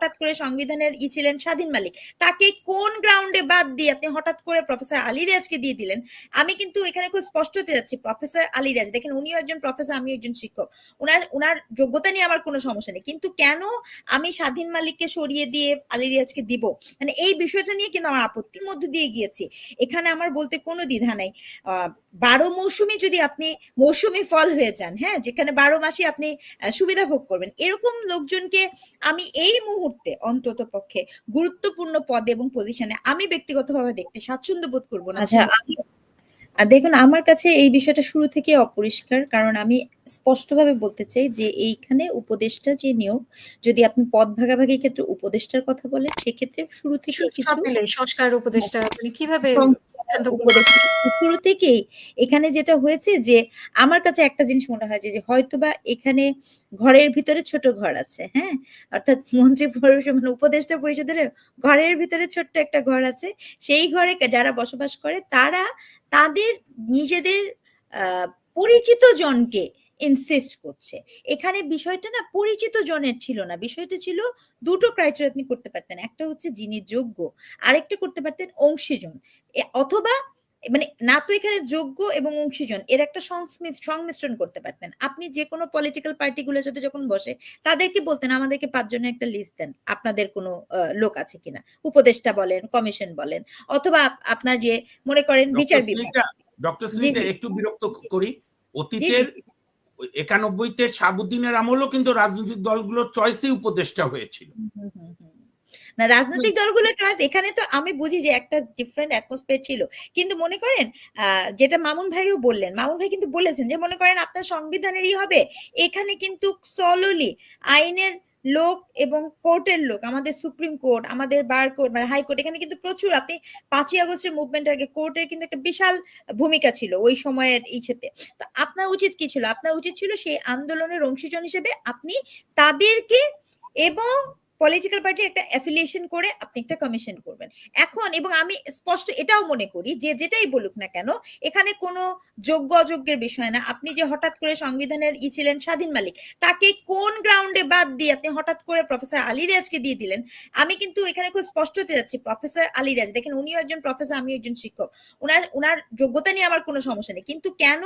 হঠাৎ করে সংবিধানের ই ছিলেন স্বাধীন মালিক। তাকে কোন গ্রাউন্ডে বাদ দিয়ে আপনি হঠাৎ করে প্রফেসর আলী রিয়াজকে দিয়ে দিলেন? আমি কিন্তু এখানে খুব স্পষ্ট হতে যাচ্ছি প্রফেসর আলী রাজ। দেখেন, উনিও একজন প্রফেসর আমিও একজন শিক্ষক। ওনার ওনার যোগ্যতা নিয়ে আমার কোনো সমস্যা নেই। কিন্তু কেন আমি স্বাধীন মালিককে সরিয়ে দিয়ে আলী রিয়াজকে দিব? মানে এই বিষয়টা নিয়ে কিন্তু আমার আপত্তির মধ্যে দিয়ে গিয়েছি। এখানে আমার বলতে কোনো দ্বিধা নাই। বারো মৌসুমে যদি আপনি মৌসুমি ফল হয়ে যান হ্যাঁ যেখানে বারো মাসে আপনি সুবিধা ভোগ করবেন, এরকম লোকজনকে আমি এই মুহূর্তে অন্তত পক্ষে গুরুত্বপূর্ণ পদে এবং পজিশনে আমি ব্যক্তিগতভাবে দেখতে স্বাচ্ছন্দ্য বোধ করব না। আচ্ছা আর দেখুন আমার কাছে এই বিষয়টা শুরু থেকে অপরিষ্কার কারণ আমি স্পষ্টভাবে বলতে চাই যে এইখানে উপদেষ্টা যে নিয়োগ যদি আপনি পদ ভাগাভাগির ক্ষেত্রে উপদেষ্টার কথা বলেন সেক্ষেত্রে শুরু থেকে কিছু সংস্কার উপদেষ্টা মানে কীভাবে শুরু থেকেই এখানে যেটা হয়েছে যে আমার কাছে একটা জিনিস মনে হয় যে হয়তোবা এখানে ঘরের ভিতরে ছোট ঘর আছে হ্যাঁ? অর্থাৎ মন্ত্রী পরিষদ মানে উপদেষ্টা পরিষদের ঘরের ভিতরে ছোট্ট একটা ঘর আছে। সেই ঘরে যারা বসবাস করে তারা তাদের নিজেদের আহ, পরিচিত জনকে ইনসিস্ট করছে। এখানে বিষয়টা না পরিচিত জনের ছিল না। বিষয়টা ছিল দুটো ক্রাইটেরিয়া আপনি করতে পারতেন। একটা হচ্ছে যিনি যোগ্য আরেকটা করতে পারতেন অংশীজন। অথবা মানে না তো এখানে যোগ্য এবং অংশীজন এর একটা সংমিশ্রণ করতে পারতেন। আপনি যে কোনো পলিটিক্যাল পার্টিগুলোর সাথে যখন বসে তাদেরকে বলতেন আমাদেরকে পাঁচজনের একটা লিস্ট দেন। আপনাদের কোনো লোক আছে কিনা? উপদেষ্টা বলেন কমিশন বলেন অথবা আপনার যে মনে করেন বিচার বিভাগ। ডক্টর জি, একটু বিরক্ত করি। অতীতের একানব্বইতে শাহাবুদ্দিনের আমলও কিন্তু রাজনৈতিক দলগুলোর চয়েসে উপদেষ্টা হয়েছিল। না, রাজনৈতিক দলগুলোর কাজ এখানে তো আমি বুঝি যে একটা ডিফারেন্ট অ্যাটমসফিয়ার ছিল। কিন্তু মনে করেন যেটা মামুন ভাইও বললেন, মামুন ভাই কিন্তু বলেছেন যে, মনে করেন আপনার সংবিধানেরই হবে। এখানে কিন্তু সললি আইনের লোক এবং কোর্টের লোক, আমাদের সুপ্রিম কোর্ট, আমাদের বার কোর্ট মানে হাইকোর্ট এখানে কিন্তু প্রচুর, আপনি পাঁচই আগস্টের মুভমেন্টের আগে কোর্টের কিন্তু একটা বিশাল ভূমিকা ছিল ওই সময়ের ইচ্ছেতে। তো আপনার উচিত কি ছিল? আপনার উচিত ছিল সেই আন্দোলনের অংশীজন হিসেবে আপনি তাদেরকে এবং পলিটিক্যাল পার্টি একটা অ্যাফিলিয়েশন করে আপনি একটা কমিশন করবেন। এখন এবং আমি স্পষ্ট এটাও মনে করি যে যেটাই বলুক না কেন, এখানে কোনো যোগ্য অযোগ্যের বিষয় না। আপনি যে হঠাৎ করে সংবিধানের ই ছিলেন স্বাধীন মালিক, তাকে কোন গ্রাউন্ডে বাদ দিয়ে আপনি হঠাৎ করে প্রফেসর আলী রাজকে দিয়ে দিলেন? আমি কিন্তু এখানে খুব স্পষ্ট হতে যাচ্ছি প্রফেসর আলী রাজ, দেখেন উনিও একজন প্রফেসর আমিও একজন শিক্ষক। ওনার ওনার যোগ্যতা নিয়ে আমার কোনো সমস্যা নেই। কিন্তু কেন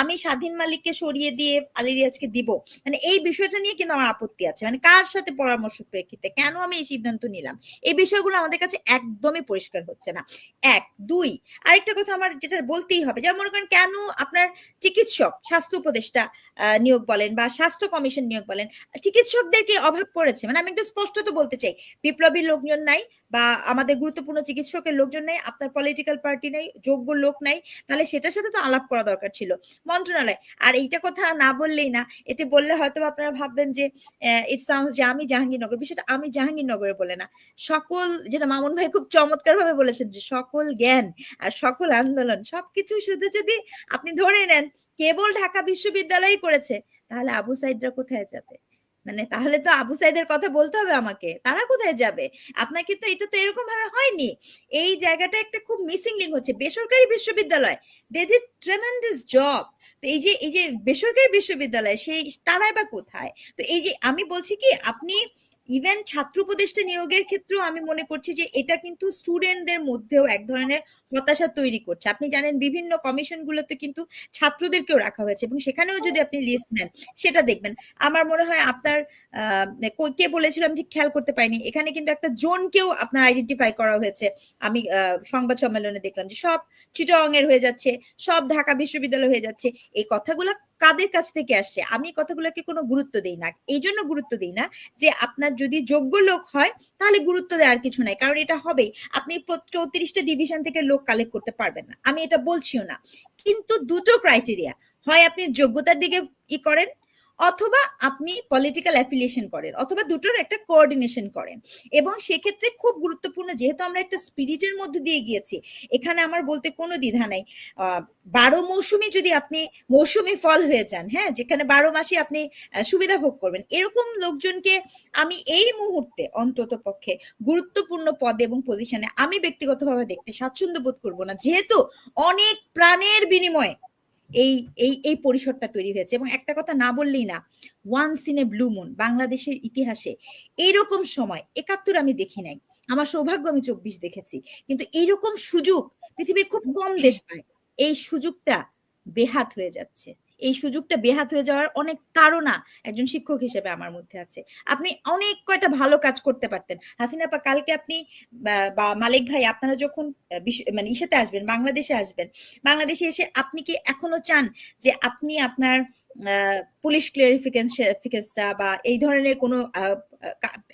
আমি স্বাধীন মালিককে সরিয়ে দিয়ে আলী রিয়াজকে দিব? মানে এই বিষয়টা নিয়ে কিন্তু আমার আপত্তি আছে। মানে কার সাথে পরামর্শ প্রেক্ষিতে কেন আমি এই সিদ্ধান্ত নিলাম? এই বিষয়গুলো আমাদের কাছে একদমই পরিষ্কার হচ্ছে না। এক, দুই, আরেকটা কথা আমার যেটা বলতেই হবে, যেমন মনে করেন কেন আপনার চিকিৎসক, স্বাস্থ্য উপদেষ্টা নিয়োগ বলেন বা স্বাস্থ্য কমিশন নিয়োগ বলেন, চিকিৎসকদেরকে অভাব পড়েছে। মানে আমি একটু স্পষ্ট তো বলতে চাই, বিপ্লবী লোকজন নাই বা আমাদের গুরুত্বপূর্ণ চিকিৎসকের লোকজন নেই, আপনার পলিটিক্যাল পার্টি নেই, যোগ্য লোক নাই, তাহলে সেটার সাথে তো আলাপ করা দরকার ছিল। মন্ত্রণালয়, আর এইটা কথা না বললেই না, এতে বললে হয়তো আপনারা ভাববেন যে ইট সাউন্ডস যে আমি জাহাঙ্গীরনগর, বিষয়টা আমি জাহাঙ্গীরনগরে বলে না। সকল, যেটা মামুন ভাই খুব চমৎকার ভাবে বলেছেন যে সকল জ্ঞান আর সকল আন্দোলন সবকিছু শুধু যদি আপনি ধরে নেন, কেবল ঢাকা বিশ্ববিদ্যালয়ই করেছে, তাহলে আবু সাইদরা কোথায় যাবে? মানে তাহলে তো আবু সাইদের কথা বলতে হবে আমাকে। তারা কোথায় যাবে? আপনার কিন্তু এটা তো এরকম ভাবে হয়নি। এই জায়গাটা একটা খুব মিসিং লিঙ্ক হচ্ছে। বেসরকারি বিশ্ববিদ্যালয় দে ডিড ট্রেমেন্ডাস জব তো এই যে এই যে বেসরকারি বিশ্ববিদ্যালয়, সেই তারাই বা কোথায়? তো এই যে আমি বলছি কি, আপনি ইভেন ছাত্র উপদেষ্টা নিয়োগের ক্ষেত্রেও আমি মনে করছি যে এটা কিন্তু স্টুডেন্টদের মধ্যেও এক ধরনের হতাশা তৈরি করছে। আপনি জানেন বিভিন্ন কমিশনগুলোতে কিন্তু ছাত্রদেরকেও রাখা হয়েছে এবং সেখানেও যদি আপনি লিস্ট নেন, সেটা দেখবেন। আমার মনে হয় আপনার কে বলেছিলাম যে খেয়াল করতে পারিনি। এখানে কিন্তু একটা জোনকেও আপনার আইডেন্টিফাই করা হয়েছে। আমি সংবাদ সম্মেলনে দেখলাম যে সব চিটং এর হয়ে যাচ্ছে, সব ঢাকা বিশ্ববিদ্যালয় হয়ে যাচ্ছে। এই কথাগুলো কাদের কাছ থেকে আসছে? আমি কথাগুলোকে কোনো গুরুত্ব দেই না। এই জন্য গুরুত্ব দিই না যে আপনার যদি যোগ্য লোক হয়, তাহলে গুরুত্ব দেওয়ার কিছু নাই। কারণ এটা হবেই। আপনি চৌত্রিশটা ডিভিশন থেকে লোক কালেক্ট করতে পারবেন না। আমি এটা বলছিও না। কিন্তু দুটো ক্রাইটেরিয়া হয় আপনি যোগ্যতার দিকে ই করেন অথবা আপনি পলিটিক্যাল অ্যাফিলিয়েশন করেন, অথবা দুটোর একটা কোঅর্ডিনেশন করেন। এবং সেক্ষেত্রে খুব গুরুত্বপূর্ণ, যেহেতু আমরা একটা স্পিরিটের মধ্যে দিয়ে গিয়েছি, এখানে আমার বলতে কোনো দ্বিধা নাই। বারো মৌসুমে যদি আপনি মৌসুমি ফল হয়ে যান হ্যাঁ যেখানে বারো মাসে আপনি সুবিধা ভোগ করবেন, এরকম লোকজনকে আমি এই মুহূর্তে অন্তত পক্ষে গুরুত্বপূর্ণ পদে এবং পজিশনে আমি ব্যক্তিগতভাবে দেখতে স্বাচ্ছন্দ্য বোধ করব না। যেহেতু অনেক প্রাণের বিনিময়ে এই এই এই পরিসরটা তৈরি হয়েছে। এবং একটা কথা না বললেই না once in a blue moon বাংলাদেশের ইতিহাসে এইরকম সময়, একাত্তর আমি দেখি নাই, আমার সৌভাগ্য আমি চব্বিশ দেখেছি, কিন্তু এইরকম সুযোগ পৃথিবীর খুব কম দেশ পায়। এই সুযোগটা বেহাত হয়ে যাচ্ছে। এই সুযোগটা বেহাত হয়ে যাওয়ার অনেক তাড়না একজন শিক্ষক হিসেবে আমার মধ্যে আছে। আপনি অনেক কয়টা ভালো কাজ করতে পারতেন। হাসিনা আপা, কালকে আপনি, বা- মালিক ভাই, আপনারা যখন মানে ইসেতে আসবেন, বাংলাদেশে আসবেন, বাংলাদেশে এসে আপনি কি এখনও চান যে আপনি আপনার পুলিশ ক্লিয়ারিফিকেশনটা বা এই ধরনের কোনো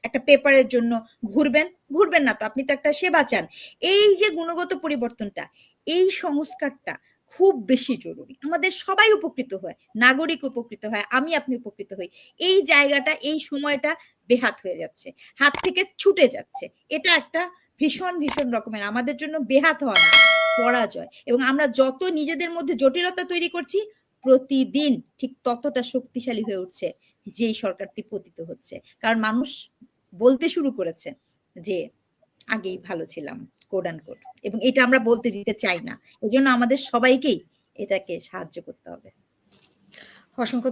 একটা পেপারের জন্য ঘুরবেন? ঘুরবেন না তো, আপনি তো একটা সেবা চান। এই যে গুণগত পরিবর্তনটা, এই সংস্কারটা খুব বেশি জরুরি। আমাদের সবাই উপকৃত হয়, নাগরিক উপকৃত হয়, আমি আপনি উপকৃত হই। এই জায়গাটা, এই সময়টা বেহাত হয়ে যাচ্ছে, হাত থেকে ছুটে যাচ্ছে। এটা একটা ভীষণ ভীষণ রকমের, আমাদের জন্য বেহাত হওয়া না, পরাজয়। এবং আমরা যত নিজেদের মধ্যে জটিলতা তৈরি করছি, প্রতিদিন ঠিক ততটা শক্তিশালী হয়ে উঠছে যেই সরকারটি পতিত হচ্ছে। কারণ মানুষ বলতে শুরু করেছে যে, আগেই ভালো ছিলাম। কোড অ্যান্ড কোড এবং এটা আমরা বলতে দিতে চাই না। এজন্য আমাদের সবাইকেই এটাকে সাহায্য করতে হবে। অসংখ্য